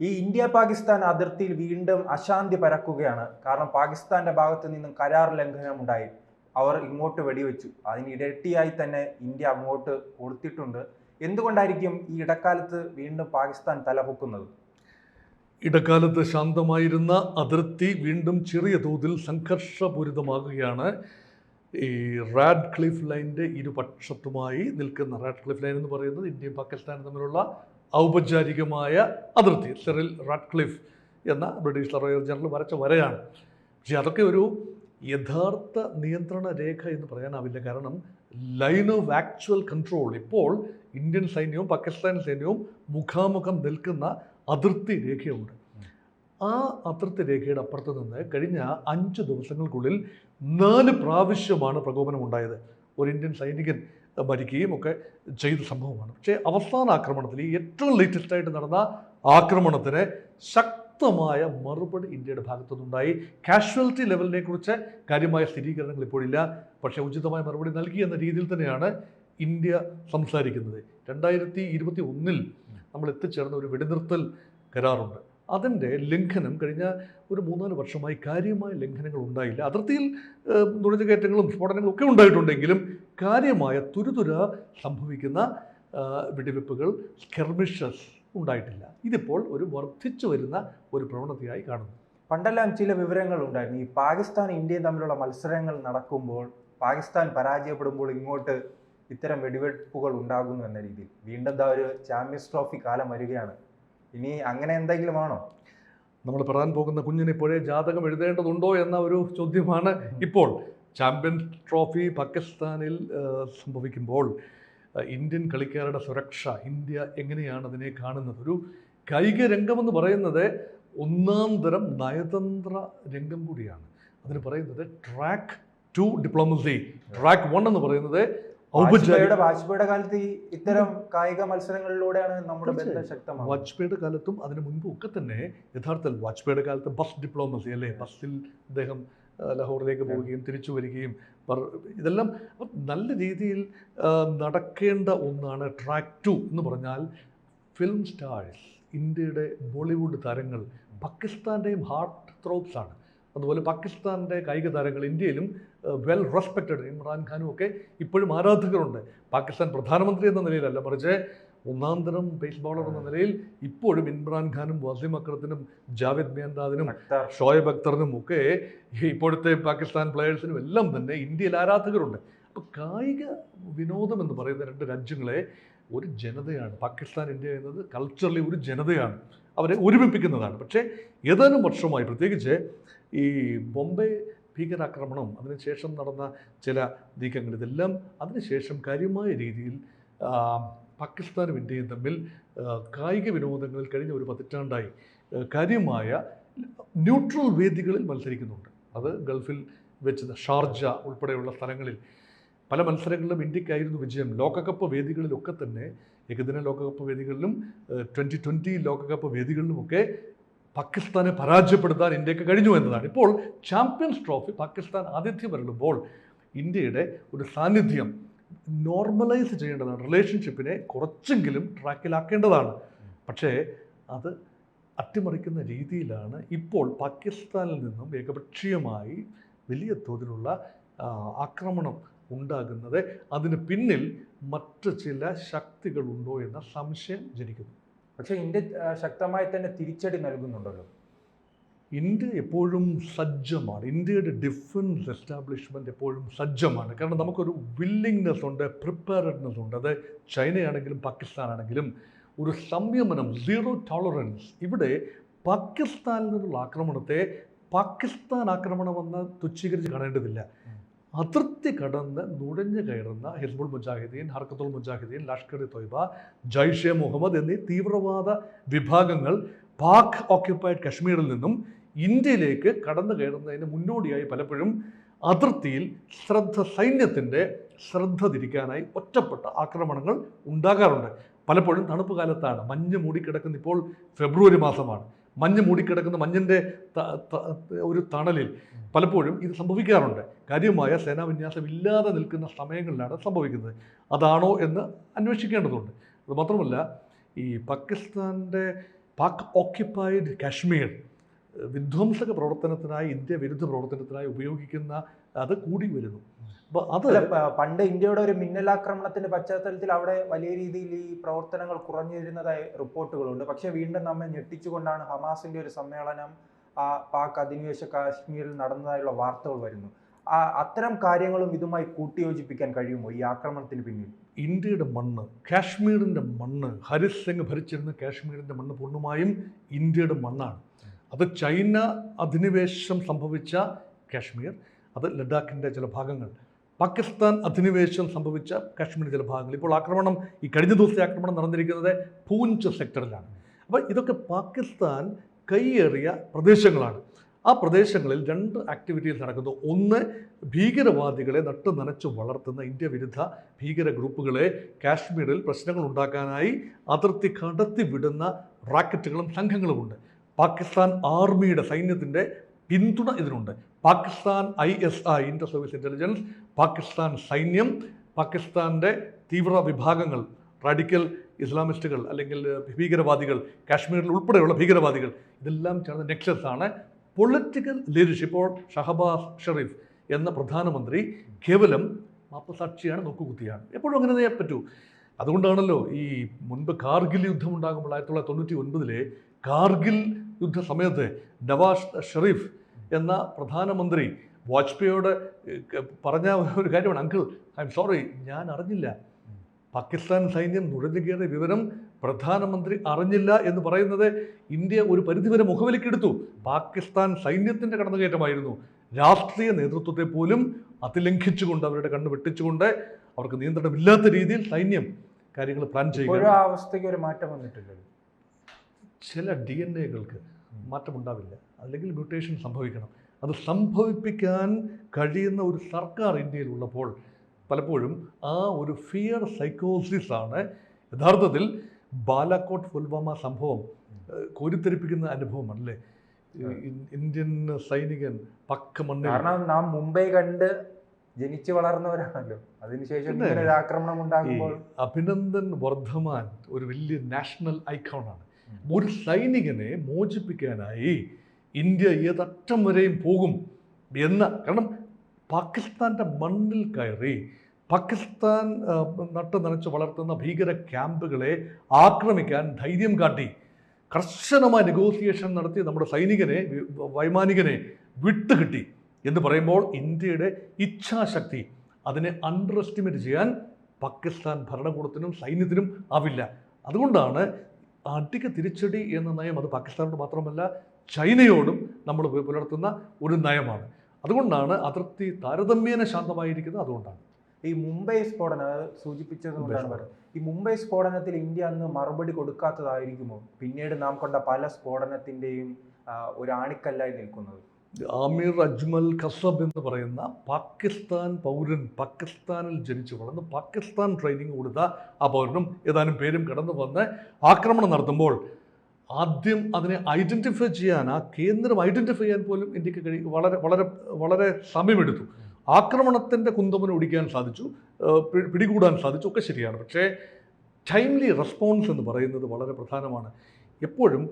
ഈ ഇന്ത്യ പാകിസ്ഥാൻ അതിർത്തിയിൽ വീണ്ടും അശാന്തി പരക്കുകയാണ്. കാരണം പാകിസ്ഥാന്റെ ഭാഗത്ത് നിന്നും കരാർ ലംഘനം ഉണ്ടായി അവർ ഇങ്ങോട്ട് വെടിവെച്ചു. അതിന് ഇരട്ടിയായി തന്നെ ഇന്ത്യ അങ്ങോട്ട് കൊടുത്തിട്ടുണ്ട് എന്തുകൊണ്ടായിരിക്കും ഈ ഇടക്കാലത്ത് വീണ്ടും പാകിസ്ഥാൻ തലപൊക്കുന്നത്? ഇടക്കാലത്ത് ശാന്തമായിരുന്ന അതിർത്തി വീണ്ടും ചെറിയ തോതിൽ സംഘർഷപൂരിതമാകുകയാണ്. ഈ റാഡ് ക്ലിഫ് ലൈന്റെ ഇരുപക്ഷത്തുമായി നിൽക്കുന്ന റാഡ് ക്ലിഫ് ലൈൻ എന്ന് പറയുന്നത് ഇന്ത്യയും പാകിസ്ഥാനും തമ്മിലുള്ള ഔപചാരികമായ അതിർത്തി സെറിൽ റാഡ്ക്ലിഫ് എന്ന ബ്രിട്ടീഷ് സർവേയർ ജനറൽ വരച്ച വരയാണ്. പക്ഷേ അതൊക്കെ ഒരു യഥാർത്ഥ നിയന്ത്രണ രേഖ എന്ന് പറയാനാവില്ല. കാരണം ലൈൻ ഓഫ് ആക്ച്വൽ കൺട്രോൾ ഇപ്പോൾ ഇന്ത്യൻ സൈന്യവും പാകിസ്ഥാൻ സൈന്യവും മുഖാമുഖം നിൽക്കുന്ന അതിർത്തി രേഖയുണ്ട്. ആ അതിർത്തി രേഖയുടെ അപ്പുറത്ത് നിന്ന് കഴിഞ്ഞ അഞ്ച് ദിവസങ്ങൾക്കുള്ളിൽ നാല് പ്രാവശ്യമാണ് പ്രകോപനം ഉണ്ടായത് ഒരു ഇന്ത്യൻ സൈനികൻ മരിക്കുകയും ഒക്കെ ചെയ്ത സംഭവമാണ്. പക്ഷേ അവസാന ആക്രമണത്തിൽ ഏറ്റവും ലേറ്റസ്റ്റ് ആയിട്ട് നടന്ന ആക്രമണത്തിന് ശക്തമായ മറുപടി ഇന്ത്യയുടെ ഭാഗത്തുനിന്നുണ്ടായി. കാഷ്വാലിറ്റി ലെവലിനെ കുറിച്ച് കാര്യമായ സ്ഥിരീകരണങ്ങൾ ഇപ്പോഴില്ല. പക്ഷേ ഉചിതമായ മറുപടി നൽകി എന്ന രീതിയിൽ തന്നെയാണ് ഇന്ത്യ സംസാരിക്കുന്നത്. രണ്ടായിരത്തി ഇരുപത്തി ഒന്നിൽ നമ്മൾ എത്തിച്ചേർന്ന ഒരു വെടിനിർത്തൽ കരാറുണ്ട്. അതിന്റെ ലംഘനം കഴിഞ്ഞ ഒരു മൂന്നാൽ വർഷമായി കാര്യമായ ലംഘനങ്ങൾ ഉണ്ടായില്ല. അതിർത്തിയിൽ നുഴഞ്ഞുകയറ്റങ്ങളും സ്ഫോടനങ്ങളും ഒക്കെ ഉണ്ടായിട്ടുണ്ടെങ്കിലും കാര്യമായ തുരുതുര സംഭവിക്കുന്ന വെടിവെപ്പുകൾ സ്കെർമിഷസ് ഉണ്ടായിട്ടില്ല. ഇതിപ്പോൾ ഒരു വർദ്ധിച്ചു വരുന്ന ഒരു പ്രവണതയായി കാണുന്നു. പണ്ടെല്ലാം ചില വിവരങ്ങൾ ഉണ്ടായിരുന്നു. ഈ പാകിസ്ഥാൻ ഇന്ത്യയും തമ്മിലുള്ള മത്സരങ്ങൾ നടക്കുമ്പോൾ പാകിസ്ഥാൻ പരാജയപ്പെടുമ്പോൾ ഇങ്ങോട്ട് ഇത്തരം വെടിവെപ്പുകൾ ഉണ്ടാകുന്നു എന്ന രീതിയിൽ. വീണ്ടും എന്താ ഒരു ചാമ്പ്യൻസ് ട്രോഫി കാലം വരികയാണ്. ഇനി അങ്ങനെ എന്തെങ്കിലും ആണോ നമ്മൾ പറയാൻ പോകുന്ന കുഞ്ഞിന് ഇപ്പോഴേ ജാതകം എഴുതേണ്ടതുണ്ടോ എന്ന ഒരു ചോദ്യമാണ് ഇപ്പോൾ. ചാമ്പ്യൻസ് ട്രോഫി പാകിസ്ഥാനിൽ സംഭവിക്കുമ്പോൾ ഇന്ത്യൻ കളിക്കാരുടെ സുരക്ഷ ഇന്ത്യ എങ്ങനെയാണ് അതിനെ കാണുന്നത്? ഒരു കായിക രംഗമെന്ന് പറയുന്നത് ഒന്നാം തരം നയതന്ത്ര രംഗം കൂടിയാണ്. അതിന് പറയുന്നത് track two diplomacy track one എന്ന് പറയുന്നത് വാജ്പേയിയുടെ വാജ്പേയിയുടെ കാലത്ത് ഈ ഇത്തരം കായിക മത്സരങ്ങളിലൂടെയാണ് നമ്മുടെ ബന്ധം. ശക്തമാകുന്നത്. വാജ്പേയിയുടെ കാലത്തും അതിന് മുൻപും ഒക്കെ തന്നെ യഥാർത്ഥത്തിൽ വാജ്പേയിയുടെ കാലത്ത് ബസ് ഡിപ്ലോമസി അല്ലേ? ബസ്സിൽ അദ്ദേഹം ലാഹോറിലേക്ക് പോവുകയും തിരിച്ചു വരികയും ഇതെല്ലാം നല്ല രീതിയിൽ നടക്കേണ്ട ഒന്നാണ് ട്രാക്ക് ടു എന്ന് പറഞ്ഞാൽ ഫിലിം സ്റ്റാഴ്സ് ഇന്ത്യയുടെ ബോളിവുഡ് താരങ്ങൾ പാകിസ്ഥാന്റെയും ഹാർട്ട് ത്രോപ്സ് ആണ്. അതുപോലെ പാകിസ്ഥാന്റെ കായിക താരങ്ങൾ ഇന്ത്യയിലും വെൽ റെസ്പെക്റ്റഡ് ഇമ്രാൻഖാനും ഒക്കെ ഇപ്പോഴും ആരാധകരുണ്ട്. പാകിസ്ഥാൻ പ്രധാനമന്ത്രി എന്ന നിലയിലല്ല മറിച്ച് ഒന്നാം തരം പേസ് ബോളർ എന്ന നിലയിൽ ഇപ്പോഴും ഇമ്രാൻഖാനും വസീം അക്രത്തിനും ജാവേദ് അക്തർ. ഷോയബ് അക്തറിനും ഒക്കെ ഇപ്പോഴത്തെ പാകിസ്ഥാൻ പ്ലെയേഴ്സിനും എല്ലാം തന്നെ ഇന്ത്യയിൽ ആരാധകരുണ്ട്. അപ്പോൾ കായിക വിനോദം എന്ന് പറയുന്ന രണ്ട് രാജ്യങ്ങളെ ഒരു ജനതയാണ്. പാകിസ്ഥാൻ ഇന്ത്യ എന്നത് കൾച്ചറലി ഒരു ജനതയാണ്. അവരെ ഒരുമിപ്പിക്കുന്നതാണ്. പക്ഷേ ഏതാനും വർഷമായി പ്രത്യേകിച്ച് ഈ ബോംബെ ഭീകരാക്രമണം അതിനുശേഷം നടന്ന ചില നീക്കങ്ങൾ ഇതെല്ലാം അതിനുശേഷം കാര്യമായ രീതിയിൽ പാകിസ്ഥാനും ഇന്ത്യയും തമ്മിൽ കായിക വിനോദങ്ങളിൽ കഴിഞ്ഞ ഒരു പതിറ്റാണ്ടായി കാര്യമായ ന്യൂട്രൽ വേദികളിൽ മത്സരിക്കുന്നുണ്ട്. അത് ഗൾഫിൽ വെച്ച് ഷാർജ ഉൾപ്പെടെയുള്ള സ്ഥലങ്ങളിൽ. പല മത്സരങ്ങളിലും ഇന്ത്യക്കായിരുന്നു വിജയം. ലോകകപ്പ് വേദികളിലൊക്കെ തന്നെ ഏകദിന ലോകകപ്പ് വേദികളിലും ട്വന്റി ട്വന്റി ലോകകപ്പ് വേദികളിലുമൊക്കെ പാകിസ്ഥാനെ പരാജയപ്പെടുത്താൻ ഇന്ത്യയ്ക്ക് കഴിഞ്ഞു എന്നതാണ്. ഇപ്പോൾ ചാമ്പ്യൻസ് ട്രോഫി പാകിസ്ഥാൻ ആതിഥ്യം വരളുമ്പോൾ ഇന്ത്യയുടെ ഒരു സാന്നിധ്യം നോർമലൈസ് ചെയ്യേണ്ടതാണ്. റിലേഷൻഷിപ്പിനെ കുറച്ചെങ്കിലും ട്രാക്കിലാക്കേണ്ടതാണ് പക്ഷേ അത് അട്ടിമറിക്കുന്ന രീതിയിലാണ് ഇപ്പോൾ പാകിസ്ഥാനിൽ നിന്നും ഏകപക്ഷീയമായി വലിയ തോതിലുള്ള ആക്രമണം ഉണ്ടാകുന്നത്. അതിന് പിന്നിൽ മറ്റ് ചില ശക്തികളുണ്ടോ എന്ന സംശയം ജനിക്കുന്നു. പക്ഷേ ഇന്ത്യ ശക്തമായി തന്നെ തിരിച്ചടി നൽകുന്നുണ്ടല്ലോ. ഇന്ത്യ എപ്പോഴും സജ്ജമാണ്. ഇന്ത്യയുടെ ഡിഫൻസ് എസ്റ്റാബ്ലിഷ്മെന്റ് എപ്പോഴും സജ്ജമാണ്. കാരണം നമുക്കൊരു വില്ലിങ്നെസ് ഉണ്ട് പ്രിപ്പയർഡ്നെസ് ഉണ്ട്. അത് ചൈനയാണെങ്കിലും പാകിസ്ഥാനാണെങ്കിലും ഒരു സംയമനം സീറോ ടോളറൻസ് ഇവിടെ പാകിസ്ഥാനിൽ നിന്നുള്ള ആക്രമണത്തെ പാകിസ്ഥാൻ ആക്രമണമെന്ന് തുച്ഛീകരിച്ച് കാണേണ്ടതില്ല. അതിർത്തി കടന്ന് നുഴഞ്ഞു കയറുന്ന ഹിസ്ബുൾ മുജാഹിദ്ദീൻ ഹർക്കത്തുൽ മുജാഹിദ്ദീൻ ലഷ്കർ ഇ തൊയ്ബ ജൈഷെ മുഹമ്മദ് എന്നീ തീവ്രവാദ വിഭാഗങ്ങൾ പാക് ഓക്യുപ്പൈഡ് കശ്മീരിൽ നിന്നും ഇന്ത്യയിലേക്ക് കടന്നു കയറുന്നതിന് മുന്നോടിയായി പലപ്പോഴും അതിർത്തിയിൽ ശ്രദ്ധ സൈന്യത്തിന്റെ ശ്രദ്ധ തിരിക്കാനായി ഒറ്റപ്പെട്ട ആക്രമണങ്ങൾ ഉണ്ടാകാറുണ്ട്. പലപ്പോഴും തണുപ്പ് കാലത്താണ്. മഞ്ഞ് മൂടിക്കിടക്കുന്ന ഇപ്പോൾ ഫെബ്രുവരി മാസമാണ്. മഞ്ഞ് മൂടിക്കിടക്കുന്ന മഞ്ഞിന്റെ ഒരു തണലിൽ പലപ്പോഴും ഇത് സംഭവിക്കാറുണ്ട്. കാര്യമായ സേനാവിന്യാസം ഇല്ലാതെ നിൽക്കുന്ന സമയങ്ങളിലാണ് സംഭവിക്കുന്നത്. അതാണോ എന്ന് അന്വേഷിക്കേണ്ടതുണ്ട്. അത് മാത്രമല്ല ഈ പാകിസ്ഥാന്റെ പാക് ഓക്യുപ്പൈഡ് കാശ്മീർ വിധ്വംസക പ്രവർത്തനത്തിനായി ഇന്ത്യ വിരുദ്ധ പ്രവർത്തനത്തിനായി ഉപയോഗിക്കുന്ന അത് കൂടി വരുന്നു. അപ്പോൾ അത് പണ്ട് ഇന്ത്യയുടെ ഒരു മിന്നലാക്രമണത്തിന്റെ പശ്ചാത്തലത്തിൽ അവിടെ വലിയ രീതിയിൽ ഈ പ്രവർത്തനങ്ങൾ കുറഞ്ഞു വരുന്നതായി റിപ്പോർട്ടുകളുണ്ട്. പക്ഷെ വീണ്ടും നമ്മെ ഞെട്ടിച്ചുകൊണ്ടാണ് ഹമാസിന്റെ ഒരു സമ്മേളനം ആ പാക് അധിനിവേശ കാശ്മീരിൽ നടന്നതായുള്ള വാർത്തകൾ വരുന്നു ആ അത്തരം കാര്യങ്ങളും ഇതുമായി കൂട്ടിയോജിപ്പിക്കാൻ കഴിയുമോ ഈ ആക്രമണത്തിന് പിന്നിൽ? ഇന്ത്യയുടെ മണ്ണ് കാശ്മീരിന്റെ മണ്ണ് ഹരിസ് സിംഗ് ഭരിച്ചിരുന്ന കാശ്മീരിന്റെ മണ്ണ് പൂർണമായും ഇന്ത്യയുടെ മണ്ണാണ്. അത് ചൈന അധിനിവേശം സംഭവിച്ച കാശ്മീർ അത് ലഡാക്കിന്റെ ചില ഭാഗങ്ങൾ പാകിസ്ഥാൻ അധിനിവേശം സംഭവിച്ച കാശ്മീർ ചില ഭാഗങ്ങൾ. ഇപ്പോൾ ആക്രമണം ഈ കഴിഞ്ഞ ദിവസത്തെ ആക്രമണം നടന്നിരിക്കുന്നത് പൂഞ്ച് സെക്ടറിലാണ്. അപ്പോൾ ഇതൊക്കെ പാകിസ്ഥാൻ കൈയേറിയ പ്രദേശങ്ങളാണ്. ആ പ്രദേശങ്ങളിൽ രണ്ട് ആക്ടിവിറ്റീസ് നടക്കുന്നു. ഒന്ന് ഭീകരവാദികളെ നട്ടു നനച്ച് വളർത്തുന്ന ഇന്ത്യ വിരുദ്ധ ഭീകര ഗ്രൂപ്പുകളെ കാശ്മീരിൽ പ്രശ്നങ്ങൾ ഉണ്ടാക്കാനായി അതിർത്തി കടത്തി വിടുന്ന റാക്കറ്റുകളും സംഘങ്ങളുമുണ്ട്. പാകിസ്ഥാൻ ആർമിയുടെ സൈന്യത്തിന്റെ പിന്തുണ ഇതിനുണ്ട്. Pakistan I S I inter service intelligence Pakistan സൈന്യം പാകിസ്ഥാന്റെ തീവ്ര വിഭാഗങ്ങൾ റാഡിക്കൽ ഇസ്ലാമിസ്റ്റുകൾ അല്ലെങ്കിൽ ഭീകരവാദികൾ കാശ്മീരിൽ ഉൾപ്പെടെയുള്ള ഭീകരവാദികൾ ഇതെല്ലാം ചേർന്ന നെക്സസ് ആണ് പൊളിറ്റിക്കൽ ലീഡർഷിപ്പ് ഇപ്പോൾ ഷഹബാസ് ഷെറീഫ് എന്ന പ്രധാനമന്ത്രി കേവലം മാപ്പസാക്ഷിയാണ് നോക്കുകുത്തിയാണ്. എപ്പോഴും അങ്ങനെ ചെയ്യാൻ പറ്റൂ. അതുകൊണ്ടാണല്ലോ ഈ മുൻപ് കാർഗിൽ യുദ്ധം ഉണ്ടാകുമ്പോൾ ആയിരത്തി തൊള്ളായിരത്തി തൊണ്ണൂറ്റി ഒൻപതിലെ കാർഗിൽ യുദ്ധ സമയത്ത് നവാസ് ഷെറീഫ് എന്ന പ്രധാനമന്ത്രി വാജ്പേയിയോട് പറഞ്ഞ ഒരു കാര്യമാണ്. അങ്കിൾ ഐ എം സോറി ഞാൻ അറിഞ്ഞില്ല. പാകിസ്ഥാൻ സൈന്യം നുഴഞ്ഞു കയറിയ വിവരം പ്രധാനമന്ത്രി അറിഞ്ഞില്ല എന്ന് പറയുന്നത് ഇന്ത്യ ഒരു പരിധിവരെ മുഖവിലക്കെടുത്തു പാകിസ്ഥാൻ സൈന്യത്തിന്റെ കടന്നുകയറ്റമായിരുന്നു. രാഷ്ട്രീയ നേതൃത്വത്തെ പോലും അതിലംഘിച്ചുകൊണ്ട് അവരുടെ കണ്ണ് വെട്ടിച്ചുകൊണ്ട് അവർക്ക് നിയന്ത്രണമില്ലാത്ത രീതിയിൽ സൈന്യം കാര്യങ്ങൾ പ്ലാൻ ചെയ്യുക അവസ്ഥയ്ക്ക് ഒരു മാറ്റം വന്നിട്ടില്ലല്ലോ. ചില ഡി എൻ എകൾക്ക് മാറ്റമുണ്ടാവില്ല. അല്ലെങ്കിൽ മ്യൂട്ടേഷൻ സംഭവിക്കണം. അത് സംഭവിപ്പിക്കാൻ കഴിയുന്ന ഒരു സർക്കാർ ഇന്ത്യയിലുള്ളപ്പോൾ പലപ്പോഴും ആ ഒരു ഫിയർ സൈക്കോസിസ് ആണ്. യഥാർത്ഥത്തിൽ ബാലാക്കോട്ട് പുൽവാമ സംഭവം കോരിത്തെരിപ്പിക്കുന്ന അനുഭവമാണല്ലേ? ഇന്ത്യൻ സൈനികൻ പക്ക മണ്ണിൽ കാരണം നാം മുംബൈ കണ്ട് ജനിച്ചു വളർന്നവരാണല്ലോ. അതിനുശേഷം ഇങ്ങനെ ഒരു ആക്രമണം ഉണ്ടാകുമ്പോൾ അഭിനന്ദൻ വർദ്ധമാൻ ഒരു വലിയ നാഷണൽ ഐക്കോണാണ്. ഒരു സൈനികനെ മോചിപ്പിക്കാനായി ഇന്ത്യ ഏതറ്റം വരെയും പോകും എന്ന കാരണം പാകിസ്ഥാന്റെ മണ്ണിൽ കയറി പാകിസ്ഥാൻ നട്ട് നനച്ച് വളർത്തുന്ന ഭീകര ക്യാമ്പുകളെ ആക്രമിക്കാൻ ധൈര്യം കാട്ടി. കർശനമായ നെഗോസിയേഷൻ നടത്തി നമ്മുടെ സൈനികനെ വൈമാനികനെ വിട്ടുകിട്ടി എന്ന് പറയുമ്പോൾ ഇന്ത്യയുടെ ഇച്ഛാശക്തി അതിനെ അണ്ടർ എസ്റ്റിമേറ്റ് ചെയ്യാൻ പാകിസ്ഥാൻ ഭരണകൂടത്തിനും സൈന്യത്തിനും ആവില്ല. അതുകൊണ്ടാണ് അടിക്ക് തിരിച്ചടി എന്ന നയം അത് പാകിസ്ഥാനോട് മാത്രമല്ല ചൈനയോടും നമ്മൾ പുലർത്തുന്ന ഒരു നയമാണ്. അതുകൊണ്ടാണ് അതിർത്തി താരതമ്യേന ശാന്തമായിരിക്കുന്നത് അതുകൊണ്ടാണ്. ഈ മുംബൈ സ്ഫോടനം അത് സൂചിപ്പിച്ചത് കൊണ്ടാണ് മുംബൈ പറയുന്നത്. ഈ മുംബൈ സ്ഫോടനത്തിൽ ഇന്ത്യ അന്ന് മറുപടി കൊടുക്കാത്തതായിരിക്കുമോ? പിന്നീട് നാം കണ്ട പല സ്ഫോടനത്തിന്റെയും ആ, ഒരു ആണിക്കല്ലായി നിൽക്കുന്നത്. ആമിർ അജ്മൽ കസബ് എന്ന് പറയുന്ന പാകിസ്ഥാൻ പൗരൻ പാകിസ്ഥാനിൽ ജനിച്ചു വളർന്ന് പാകിസ്ഥാൻ ട്രെയിനിങ് കൊടുത്ത ആ പൗരനും ഏതാനും പേരും കടന്നു വന്ന് ആക്രമണം നടത്തുമ്പോൾ ആദ്യം അതിനെ ഐഡന്റിഫൈ ചെയ്യാൻ ആ കേന്ദ്രം ഐഡന്റിഫൈ ചെയ്യാൻ പോലും ഇന്ത്യയ്ക്ക് കഴി വളരെ വളരെ വളരെ സമയമെടുത്തു. ആക്രമണത്തിന്റെ കുന്തമനം ഒടിക്കാൻ സാധിച്ചു പിടികൂടാൻ സാധിച്ചു ഒക്കെ ശരിയാണ്. പക്ഷേ ടൈംലി റെസ്പോൺസ് എന്ന് പറയുന്നത് വളരെ പ്രധാനമാണ്. എപ്പോഴും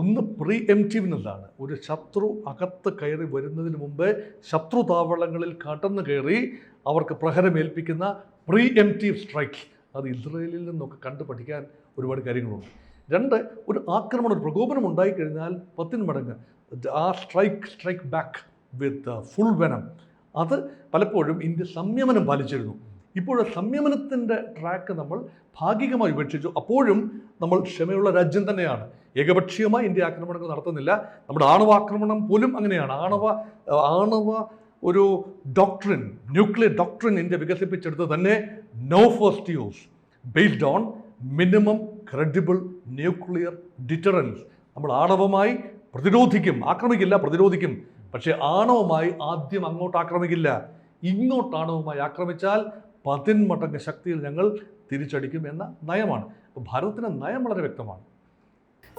ഒന്ന് പ്രീ എംറ്റീവ്നെസ്സാണ് ഒരു ശത്രു അകത്ത് കയറി വരുന്നതിന് മുമ്പ് ശത്രു താവളങ്ങളിൽ കടന്നു കയറി അവർക്ക് പ്രഹരമേൽപ്പിക്കുന്ന പ്രീ എംറ്റീവ് സ്ട്രൈക്ക്. അത് ഇസ്രയേലിൽ നിന്നൊക്കെ കണ്ടു പഠിക്കാൻ ഒരുപാട് കാര്യങ്ങളുണ്ട്. രണ്ട് ഒരു ആക്രമണം ഒരു പ്രകോപനം ഉണ്ടായിക്കഴിഞ്ഞാൽ പത്തിന് മടങ്ങ് ആ strike strike back with full venom. അത് പലപ്പോഴും ഇന്ത്യ സംയമനം പാലിച്ചിരുന്നു. ഇപ്പോൾ സംയമനത്തിന്റെ ട്രാക്ക് നമ്മൾ ഭാഗികമായി ഉപേക്ഷിച്ചു. അപ്പോഴും നമ്മൾ ക്ഷമയുള്ള രാജ്യം തന്നെയാണ്. ഏകപക്ഷീയമായി ഇന്ത്യ ആക്രമണങ്ങൾ നടത്തുന്നില്ല. നമ്മുടെ ആണവ ആക്രമണം പോലും അങ്ങനെയാണ്. ആണവ ആണവ ഒരു ഡോക്ട്രിൻ ന്യൂക്ലിയർ ഡോക്ട്രിൻ ഇന്ത്യ വികസിപ്പിച്ചെടുത്ത് തന്നെ no first use based on minimum credible nuclear deterrence നമ്മൾ ആണവമായി പ്രതിരോധിക്കും ആക്രമിക്കില്ല പ്രതിരോധിക്കും. പക്ഷേ ആണവമായി ആദ്യം അങ്ങോട്ട് ആക്രമിക്കില്ല. ഇങ്ങോട്ട് ആണവമായി ആക്രമിച്ചാൽ പതിന്മടങ്ങ് ശക്തിയിൽ ഞങ്ങൾ തിരിച്ചടിക്കും എന്ന നയമാണ്. ഭാരതത്തിന്റെ നയം വളരെ വ്യക്തമാണ്.